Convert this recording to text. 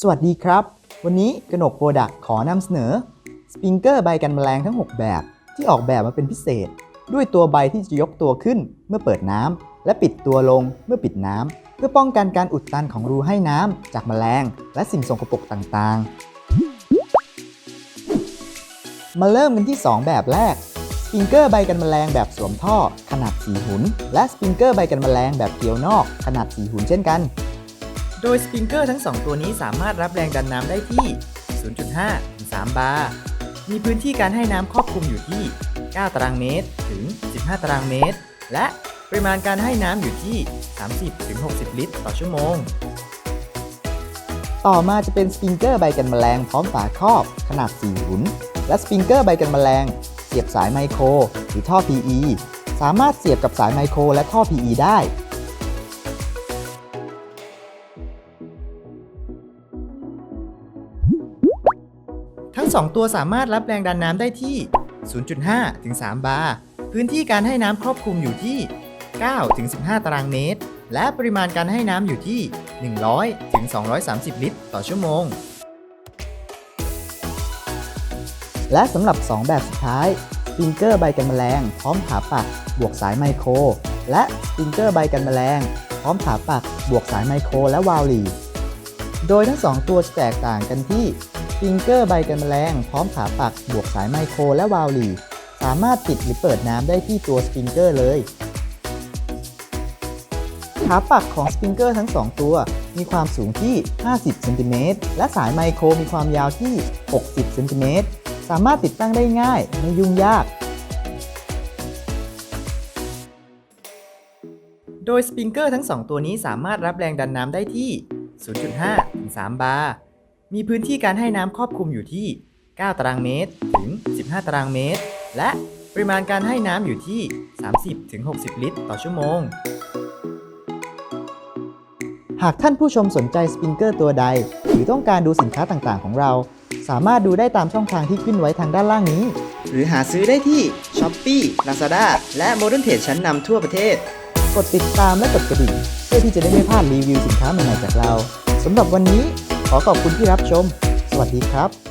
สวัสดีครับ วันนี้กนกโปรดักขอนำเสนอสปริงเกอร์ใบกันแมลงทั้ง 6 แบบ ที่ออกแบบมาเป็นพิเศษ ด้วยตัวใบที่จะยกตัวขึ้นเมื่อเปิดน้ำและปิดตัวลงเมื่อปิดน้ำเพื่อป้องกันการอุดตันของรูให้น้ำจากแมลง และสิ่งสกปรกต่างๆ มาเริ่มกันที่ 2 แบบแรกสปริงเกอร์ใบกันแมลงแบบสวมท่อขนาด4หุน และสปริงเกอร์ใบกันแมลงแบบเกลียวนอกขนาด4หุนเช่นกัน โดยสปริงเกอร์ทั้ง 2 ตัวนี้สามารถรับแรงดันน้ำได้ที่ 0.5 ถึง 3 บาร์ มีพื้นที่การให้น้ำครอบคลุมอยู่ที่ 9 ตารางเมตร ถึง 15 ตารางเมตร และปริมาณการให้น้ำอยู่ที่ 30 ถึง 60 ลิตร ต่อชั่วโมง ต่อมาจะเป็นสปริงเกอร์ใบกันแมลงพร้อมฝาครอบขนาด 4 หุนและสปริงเกอร์ใบกันแมลงเสียบสายไมโคร หรือท่อ PE สามารถเสียบกับสายไมโครและท่อ PE ได้ ทั้ง 2 ตัวสามารถรับแรงดันน้ำได้ที่ 0.5 ถึง 3 บาร์ พื้นที่การให้น้ำครอบคลุมอยู่ที่ 9 ถึง 15 ตารางเมตร และปริมาณการให้น้ำอยู่ที่ 100 ถึง 230 ลิตร ต่อชั่วโมง และสำหรับ 2 แบบสุดท้ายสปริงเกอร์ใบกันแมลง พร้อมขาปัก บวกสายไมโคร และสปริงเกอร์ใบกันแมลง พร้อมขาปัก บวกสายไมโครและวาล์วลีโดยทั้ง 2 ตัวจะแตกต่างกันที่ สปริงเกอร์ใบกันแมลง พร้อมขาปัก บวกสายไมโครและวาล์วลีสามารถปิดหรือเปิดน้ำได้ที่ตัวสปริงเกอร์เลย ขาปักของสปริงเกอร์ทั้ง 2 ตัว มีความสูงที่ 50เซนติเมตรและสายไมโครมีความยาวที่ 60เซนติเมตรสามารถติดตั้งได้ง่าย ไม่ยุ่งยาก โดยสปริงเกอร์ทั้ง 2 ตัวนี้สามารถรับแรงดันน้ำได้ที่ 0.5 ถึง 3 บาร์ มีพื้นที่การให้น้ำครอบคลุมอยู่ที่ 9 ตารางเมตร ถึง 15 ตารางเมตร และปริมาณการให้น้ำอยู่ที่ 30ถึง60 ลิตร ต่อชั่วโมง หากท่านผู้ชมสนใจสปริงเกอร์ตัวใด หรือต้องการดูสินค้าต่างๆ ของเรา สามารถดูได้ตามช่องทางที่ขึ้นไว้ทางด้านล่างนี้ หรือหาซื้อได้ที่ Shopee Lazada และ Modern Trade ชั้นนำทั่วประเทศ กดติดตามและกดกระดิ่งเพื่อที่จะได้ไม่พลาดรีวิวสินค้าใหม่ๆจากเราสำหรับวันนี้ ขอขอบคุณที่รับชม สวัสดีครับ